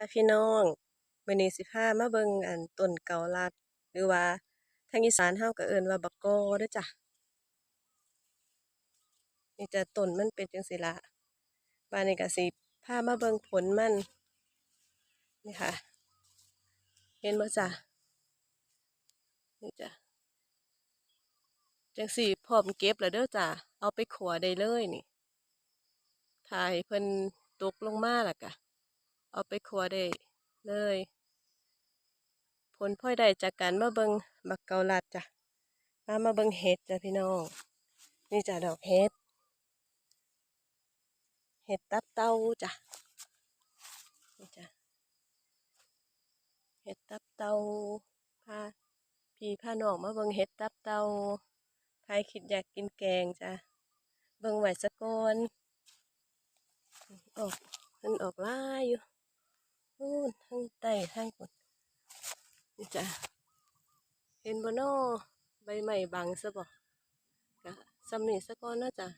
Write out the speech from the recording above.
จ้าพี่น้องมื้อนี้สิพามาเบิ่งอันต้นเกาลัด หรือว่าทางอีสานเฮาก็เอิ้นว่าบักกอเด้อจ้ะนี่จะต้นมันเป็นจังซี่ละบัดนี้ก็สิพามาเบิ่งผลมันนี่ค่ะ เห็นบ่จ้ะนี่จ้ะจังซี่พร้อมเก็บแล้วเด้อจ้ะเอาไปขัวได้เลยนี่ถ้าให้เพิ่นตกลงมาแล้วก็ เอาไปขัวได้เลย ผลพลอยได้จากการมาเบิงบักเกาลัดจ้ะมามาเบิงเห็ดจ้ะพี่น้องนี่จ้ะดอกเห็ดเห็ดตับเต้าจ้ะนี่จ้ะเห็ดตับเต้าพาพี่พาน้องมาเบิงเห็ดตับเต้าใครคิดอยากกินแกงจ้ะเบิงไว้สะกอนออกมันออกล่าอยู่ นทั้งใต้ทั้งบนนี่จ้ะเห็นบ่นอใบใหม่บางซะบ่กะสำนีซะก่อนนาะจ้ะ